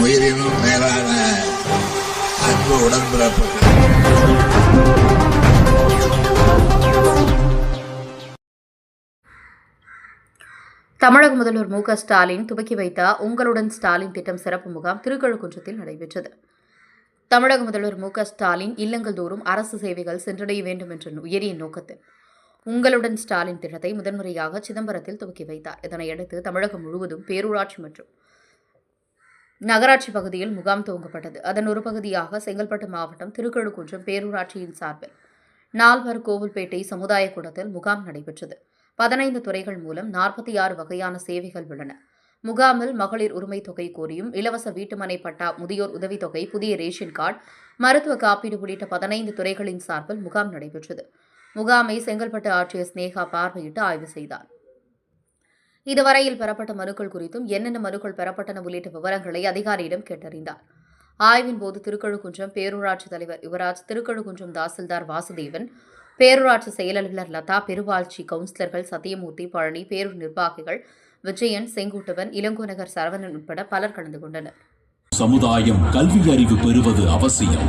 உயிரினும் மேலான அன்பு உடன்பிறப்புகள். தமிழக முதல்வர் மு க ஸ்டாலின் துவக்கி வைத்த உங்களுடன் ஸ்டாலின் திட்டம் சிறப்பு முகாம் திருக்கழுக்குன்றத்தில் நடைபெற்றது. தமிழக முதல்வர் மு க ஸ்டாலின் இல்லங்கள் தோறும் அரசு சேவைகள் சென்றடைய வேண்டும் என்ற உயரிய நோக்கத்தில் உங்களுடன் ஸ்டாலின் திட்டத்தை முதன்முறையாக சிதம்பரத்தில் துவக்கி வைத்தார். இதனையடுத்து தமிழகம் முழுவதும் பேரூராட்சி மற்றும் நகராட்சி பகுதியில் முகாம் துவங்கப்பட்டது. அதன் ஒரு பகுதியாக செங்கல்பட்டு மாவட்டம் திருக்கழுக்குன்றம் பேரூராட்சியின் சார்பில் நால்வர் கோவில்பேட்டை சமுதாய கூடத்தில் முகாம் நடைபெற்றது. பதினைந்து துறைகள் மூலம் நாற்பத்தி ஆறு வகையான சேவைகள் உள்ளன. முகாமில் மகளிர் உரிமை தொகை கோரியும் இலவச வீட்டுமனை பட்டா முதியோர் உதவித்தொகை புதிய ரேஷன் கார்டு மருத்துவ காப்பீடு உள்ளிட்ட பதினைந்து துறைகளின் சார்பில் முகாம் நடைபெற்றது. முகாமை செங்கல்பட்டு ஆட்சியர் ஸ்னேகா பார்வையிட்டு ஆய்வு செய்தார். இதுவரையில் பெறப்பட்ட மனுக்கள் குறித்தும் என்னென்ன மனுக்கள் பெறப்பட்டன உள்ளிட்ட விவரங்களை அதிகாரியிடம் கேட்டறிந்தார். ஆய்வின் போது திருக்கழுக்குன்றம் பேரூராட்சி தலைவர் யுவராஜ் திருக்கழுக்குன்றம் தாசில்தார் வாசுதேவன் பேரூராட்சி செயலாளர் லதா பெருவாழ்ச்சி கவுன்சிலர்கள் சத்தியமூர்த்தி பழனி பேரூர் நிர்வாகிகள் விஜயன் செங்குட்டுவன் இளங்கோநகர் சரவணன் உட்பட பலர் கலந்து கொண்டனர். சமுதாயம் கல்வி அறிவு பெறுவது அவசியம்.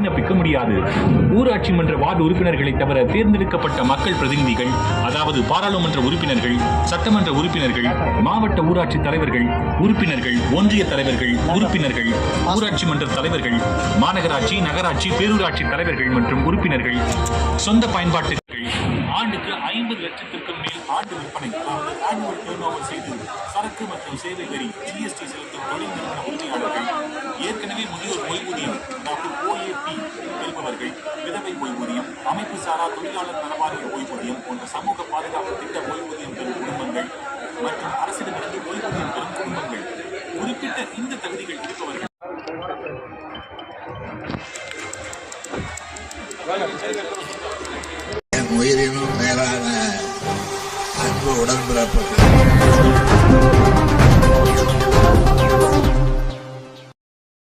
விண்ணப்பிக்க முடியாது. ஊராட்சி மன்ற வார்டு உறுப்பினர்களை தவிர தேர்ந்தெடுக்கப்பட்ட மக்கள் பிரதிநிதிகள் அதாவது பாராளுமன்ற உறுப்பினர்கள் சட்டமன்ற உறுப்பினர்கள் மாவட்ட ஊராட்சி தலைவர்கள் உறுப்பினர்கள் ஒன்றிய தலைவர்கள் உறுப்பினர்கள் ஊராட்சி மன்ற தலைவர்கள் மாநகராட்சி நகராட்சி பேரூராட்சி தலைவர்கள் மற்றும் உறுப்பினர்கள் சொந்த பயன்பாட்டுகள். ஆண்டுக்கு ஐம்பது லட்சத்திற்கும் மேல் ஆண்டு விற்பனை. ஆனுவல் டேர்ன் செய்து சரக்கு மற்றும் சேவை வரி ஜிஎஸ்டி செலுத்தும் தொழில் நிறுவன உரிமையாளர்கள் ஏற்கனவே முதியோர் ஓய்வூதியம் பெறுபவர்கள் விதவை ஓய்வூதியம் அமைப்பு சாரா தொழிலாளர் நலவாரிய ஓய்வூதியம் போன்ற சமூக பாதுகாப்பு திட்ட ஓய்வூதியம் பெறும் குடும்பங்கள் மற்றும் அரசிடமிருந்து ஓய்வூதியம் பெறும் குடும்பங்கள். குறிப்பிட்ட இந்த தகுதிகள் இருப்பவர்கள் உயிரினும் மேலான அன்பு உடன்பிறப்பு